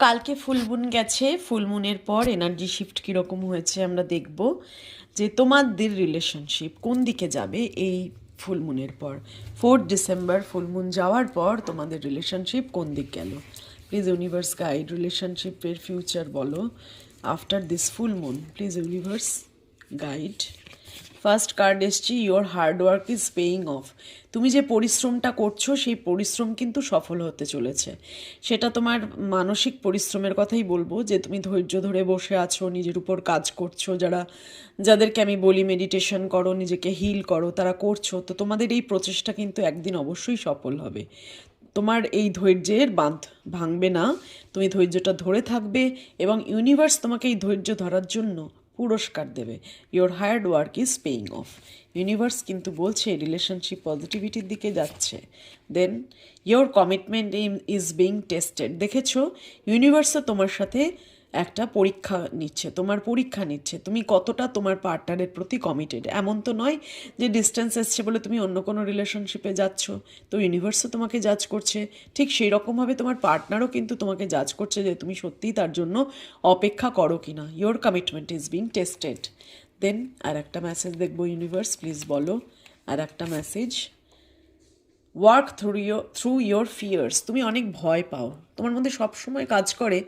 কালকে ফুলমুন গেছে, ফুলমুনের পর এনার্জি শিফট কীরকম হয়েছে আমরা দেখব যে তোমাদের রিলেশনশিপ কোন দিকে যাবে এই ফুলমুনের পর। ফোর্থ ডিসেম্বর ফুলমুন যাওয়ার পর তোমাদের রিলেশনশিপ কোন দিক গেল? প্লিজ ইউনিভার্স গাইড রিলেশনশিপের ফিউচার বলো। After this full moon please universe guide first card এসছি your hard work is paying off তুমি যে পরিশ্রমটা করছ, সেই পরিশ্রম কিন্তু সফল হতে চলেছে। সেটা তোমার মানসিক পরিশ্রমের কথাই বলব, যে তুমি ধৈর্য ধরে বসে আছো, নিজের উপর কাজ করছ, যারা, যাদেরকে আমি বলি মেডিটেশন করো, নিজেকে হিল করো, তারা করছ। তো তোমাদের এই প্রচেষ্টা কিন্তু একদিন অবশ্যই সফল হবে। তোমার এই ধৈর্যের বাঁধ ভাঙবে না, তুমি ধৈর্যটা ধরে থাকবে এবং ইউনিভার্স তোমাকে এই ধৈর্য ধরার জন্য পুরস্কার দেবে। Your hard work is paying off universe কিন্তু বলছে রিলেশনশিপ পজিটিভিটির দিকে যাচ্ছে। Then your commitment is being tested দেখেছ? ইউনিভার্সও তোমার সাথে একটা পরীক্ষা নিচ্ছে, তোমার পরীক্ষা নিচ্ছে, তুমি কতটা তোমার পার্টনারের প্রতি কমিটেড এমন তো নয় যে ডিস্টেন্স এসছে বলে তুমি অন্য কোনো রিলেশনশিপে যাচ্ছ, তো ইউনিভার্সও তোমাকে জাজ করছে। ঠিক সেই রকমভাবে তোমার পার্টনারও কিন্তু তোমাকে জাজ করছে যে তুমি সত্যিই তার জন্য অপেক্ষা করো কি না your commitment is being tested then আর একটা মেসেজ দেখব ইউনিভার্স প্লিজ বলো। আর একটা message work through your through your fears তুমি অনেক ভয় পাও। তোমার মধ্যে সবসময় কাজ করে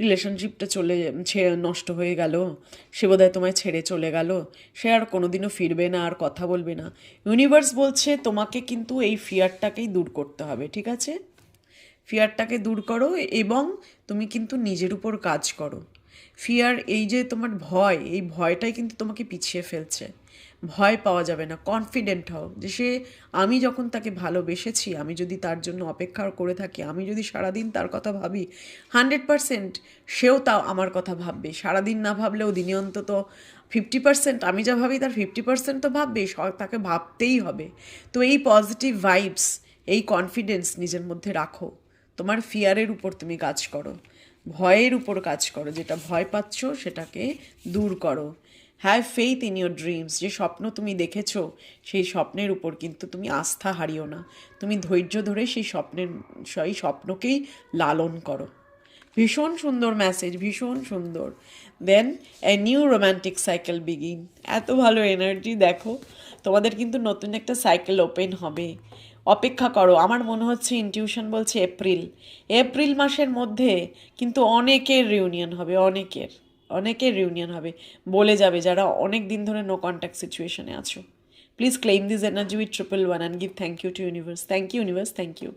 রিলেশনশিপটা চলে, ছে- নষ্ট হয়ে গেল, সে বোধহয় তোমায় ছেড়ে চলে গেল, সে আর কোনোদিনও ফিরবে না, আর কথা বলবে না। ইউনিভার্স বলছে, তোমাকে কিন্তু এই ফিয়ারটাকেই দূর করতে হবে, ঠিক আছে? ফিয়ারটাকে দূর করো এবং তুমি কিন্তু নিজের উপর কাজ করো। ফিয়ার এই যে তোমার ভয়, এই ভয়টাই কিন্তু তোমাকে পিছিয়ে ফেলছে। ভয় পাওয়া যাবে না কনফিডেন্ট হও যে সে, আমি যখন তাকে ভালোবেসেছি, আমি যদি তার জন্য অপেক্ষা করে থাকি, আমি যদি সারাদিন তার কথা ভাবি হান্ড্রেড পারসেন্ট সেও তাও আমার কথা ভাববে। সারাদিন না ভাবলেও দিনে অন্তত ফিফটি পার্সেন্ট আমি যা ভাবি তার ফিফটি পার্সেন্ট তো ভাববে তাকে ভাবতেই হবে। তো এই পজিটিভ ভাইবস এই কনফিডেন্স নিজের মধ্যে রাখো। তোমার ফিয়ারের উপর তুমি কাজ করো। ভয়ের উপর কাজ করো, যেটা ভয় পাচ্ছ সেটাকে দূর করো। Have faith in your dreams যে স্বপ্ন তুমি দেখেছ, সেই স্বপ্নের উপর কিন্তু তুমি আস্থা হারিও না। তুমি ধৈর্য ধরে সেই স্বপ্নের, সেই স্বপ্নকেই লালন করো। ভীষণ সুন্দর মেসেজ ভীষণ সুন্দর। Then a new romantic cycle begin এত ভালো এনার্জি দেখো। তোমাদের কিন্তু নতুন একটা সাইকেল ওপেন হবে। অপেক্ষা করো। আমার মনে হচ্ছে ইনটিউশন বলছে এপ্রিল এপ্রিল মাসের মধ্যে কিন্তু অনেকের রিউনিয়ন হবে, অনেকের অনেকের রিউনিয়ন হবে। বলে যাবে যারা অনেক দিন ধরে নো কন্ট্যাক্ট সিচুয়েশনে আছো। Please claim this energy with triple one and give thank you to universe thank you universe thank you